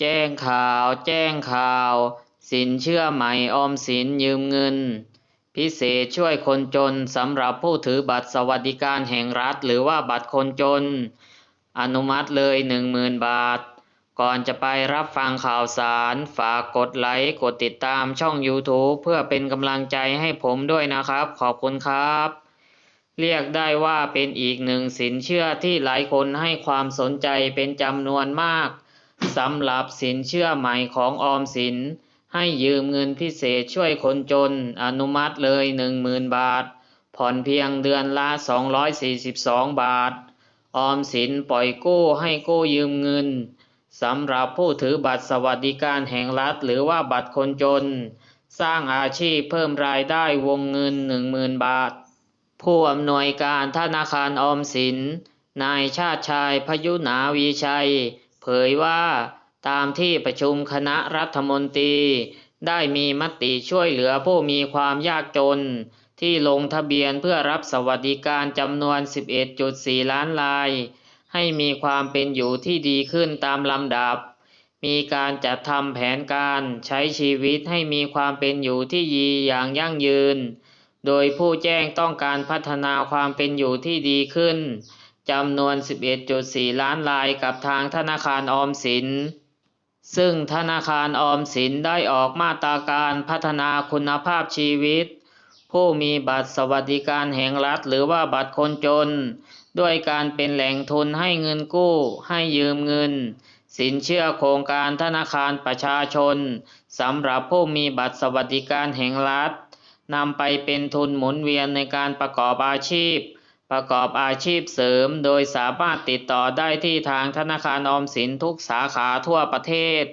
แจ้งข่าว แจ้งข่าว สินเชื่อใหม่ออมสินยืมเงิน พิเศษช่วยคนจนสำหรับผู้ถือบัตรสวัสดิการแห่งรัฐ หรือว่าบัตรคนจน อนุมัติเลยหนึ่งหมื่นบาท ก่อนจะไปรับฟังข่าวสาร ฝากกดไลค์ กดติดตามช่อง YouTube เพื่อเป็นกำลังใจให้ผมด้วยนะครับ ขอบคุณครับเรียกได้ว่าเป็นอีกหนึ่งสินเชื่อที่หลายคนให้ความสนใจเป็นจำนวนมาก สำหรับสินเชื่อใหม่ของออมสิน ให้ยืมเงินพิเศษช่วยคนจน อนุมัติเลยหนึ่งหมื่นบาท ผ่อนเพียงเดือนละ 242 บาท ออมสินปล่อยกู้ให้กู้ยืมเงินสำหรับผู้ถือบัตรสวัสดิการแห่งรัฐ หรือว่าบัตรคนจน สร้างอาชีพเพิ่มรายได้วงเงิน 10,000 บาท ผู้อำนวยการธนาคารออมสิน นายชาติชายพยุนาวีชัย ผยว่าตามที่ประชุมคณะรัฐมนตรี ได้มีมติช่วยเหลือผู้มีความยากจน ที่ลงทะเบียนเพื่อรับสวัสดิการจำนวน 11.4 ล้านราย ให้มีความเป็นอยู่ที่ดีขึ้นตามลำดับ มีการจัดทำแผนการใช้ชีวิตให้มีความเป็นอยู่ที่ดีอย่างยั่งยืน โดยผู้แจ้งต้องการพัฒนาความเป็นอยู่ที่ดีขึ้น จำนวน 11.4 ล้านรายกับทางธนาคารออมสิน ซึ่งธนาคารออมสินได้ออกมาตราการพัฒนาคุณภาพชีวิต ผู้มีบัตรสวัสดิการแห่งรัฐหรือว่าบัตรคนจน ด้วยการเป็นแหล่งทุนให้เงินกู้ ให้ยืมเงิน สินเชื่อโครงการธนาคารประชาชนสำหรับผู้มีบัตรสวัสดิการแห่งรัฐนำไปเป็นทุนหมุนเวียนในการประกอบอาชีพ ประกอบอาชีพเสริม โดยสามารถติดต่อได้ที่ทางธนาคารออมสินทุกสาขาทั่วประเทศ